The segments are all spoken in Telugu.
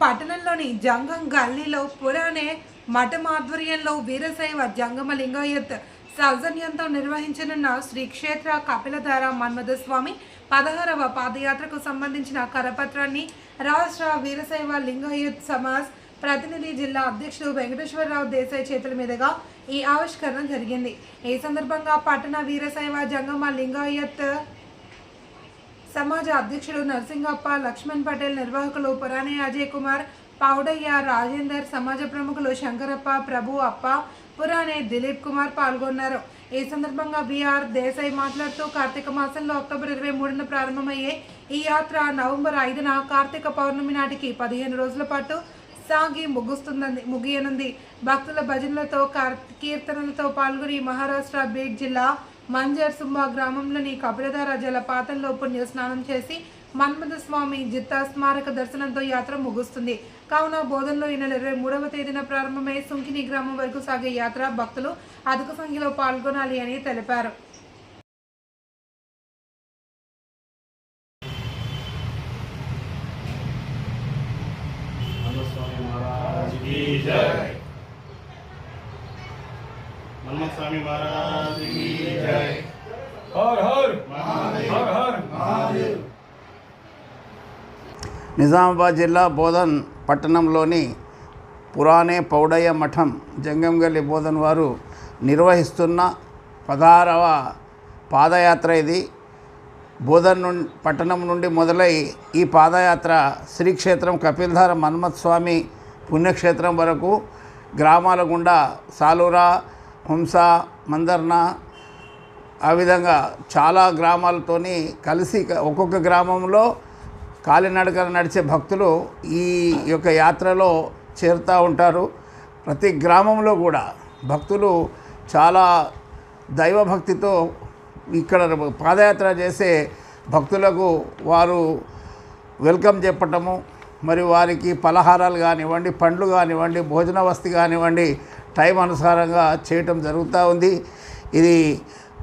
పట్టణంలోని జంగం గల్లీలో పురాణే మఠం ఆధ్వర్యంలో వీరశైవ జంగమ లింగాయత్ సౌజన్యంతో నిర్వహించనున్న శ్రీ క్షేత్ర కపిలధార మన్మథ స్వామి పదహారవ పాదయాత్రకు సంబంధించిన కరపత్రాన్ని రాష్ట్ర వీరశైవ లింగాయత్ సమాజ్ ప్రతినిధి జిల్లా అధ్యక్షుడు వెంకటేశ్వరరావు దేశాయ్ చేతుల మీదుగా ఈ ఆవిష్కరణ జరిగింది. ఈ సందర్భంగా పట్టణ వీరశైవ జంగమ లింగాయత్ సమాజ అధ్యక్షుడు నరసింగప్ప లక్ష్మణ్ పటేల్ నిర్వాహకులు పురాణి అజయ్ కుమార్ పౌడయ్య రాజేందర్ సమాజ ప్రముఖులు శంకరప్ప ప్రభు అప్ప పురాణే దిలీప్ కుమార్ పాల్గొన్నారు. ఈ సందర్భంగా బీఆర్ దేశాయ్ మాట్లాడుతూ కార్తీక మాసంలో అక్టోబర్ ఇరవై మూడున ప్రారంభమయ్యే ఈ యాత్ర నవంబర్ ఐదున కార్తీక పౌర్ణమి నాటికి పదిహేను రోజుల పాటు సాగి ముగుస్తుందని ముగియనుంది. భక్తుల భజనలతో కార్- కీర్తనలతో పాల్గొని మహారాష్ట్ర బీడ్ జిల్లా మంజర్సుమ్మ గ్రామంలోని కపిలధార జలపాతంలో పుణ్య స్నానం చేసి మన్మథ స్వామి జిత్తా స్మారక దర్శనంతో యాత్ర ముగుస్తుంది. కావున బోధనలో ఈ నెల ఇరవై మూడవ తేదీన ప్రారంభమై సుంకిని గ్రామం వరకు సాగే యాత్ర భక్తులు అధిక సంఖ్యలో పాల్గొనాలి అని తెలిపారు. महाराज की जय मनमत स्वामी महाराज की जय हर हर हर हर నిజామాబాద్ జిల్లా బోధన్ పట్టణంలోని పురాణే పౌడయ్య మఠం జంగంగల్లి బోధన్ వారు నిర్వహిస్తున్న పదహారవ పాదయాత్ర ఇది బోధన్ నుండి పట్టణం నుండి మొదలై ఈ పాదయాత్ర శ్రీక్షేత్రం కపిల్ధార మన్మత్ స్వామి పుణ్యక్షేత్రం వరకు గ్రామాల గుండా సాలూరా హంస మందర్న ఆ విధంగా చాలా గ్రామాలతోని కలిసి ఒక్కొక్క గ్రామంలో కాలినడకన నడిచే భక్తులు ఈ యొక్క యాత్రలో చేరుతూ ఉంటారు. ప్రతి గ్రామంలో కూడా భక్తులు చాలా దైవభక్తితో ఇక్కడ పాదయాత్ర చేసే భక్తులకు వారు వెల్కమ్ చెప్పటము మరి వారికి పలహారాలు కానివ్వండి పండ్లు కానివ్వండి భోజన వస్తు కానివ్వండి టైం అనుసారంగా చేయటం జరుగుతూ ఉంది. ఇది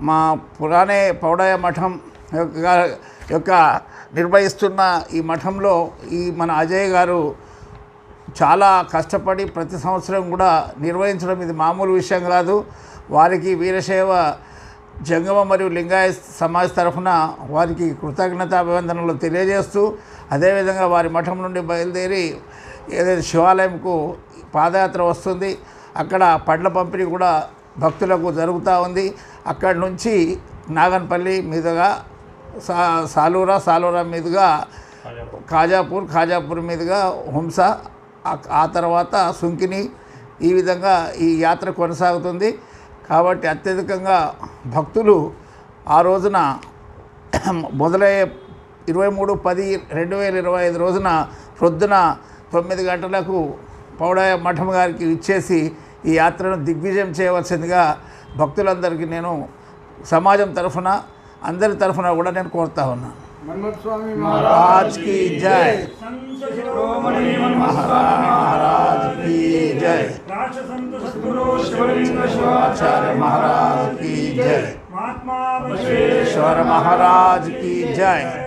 మా పురాణే పౌడయ మఠం యొక్క యొక్క నిర్వహిస్తున్న ఈ మఠంలో ఈ మన అజయ్ గారు చాలా కష్టపడి ప్రతి సంవత్సరం కూడా నిర్వహించడం ఇది మామూలు విషయం కాదు. వారికి వీరశైవ జంగమ మరియు లింగాయ సమాజ్ తరఫున వారికి కృతజ్ఞతాభివందనలు తెలియజేస్తూ అదేవిధంగా వారి మఠం నుండి బయలుదేరి ఏదైతే శివాలయంకు పాదయాత్ర వస్తుంది అక్కడ పండ్ల పంపిణీ కూడా భక్తులకు జరుగుతూ ఉంది. అక్కడి నుంచి నాగన్పల్లి మీదుగా సా సాలూరా సాలూరా మీదుగా ఖాజాపూర్ ఖాజాపూర్ మీదుగా హుంస ఆ- ఆ తర్వాత సుంకిని ఈ విధంగా ఈ యాత్ర కొనసాగుతుంది. కాబట్టి అత్యధికంగా భక్తులు ఆ రోజున మొదలయ్యే ఇరవై మూడు పది రెండు వేల ఇరవై ఐదు రోజున ప్రొద్దున తొమ్మిది గంటలకు పౌడాయ మఠం గారికి ఇచ్చేసి ఈ యాత్రను దిగ్విజయం చేయవలసిందిగా భక్తులందరికీ నేను సమాజం తరఫున అందరి తరఫున కూడా నేను కోరుతా ఉన్నాను मनमत स्वामी महाराज की जय संत शिरोमणि मनमत महाराज की जय राष्ट्र संत सद्गुरु शिवलिंग शिवाचार्य आचार्य महाराज की जय महात्मा बसवेश्वर ईश्वर महाराज की जय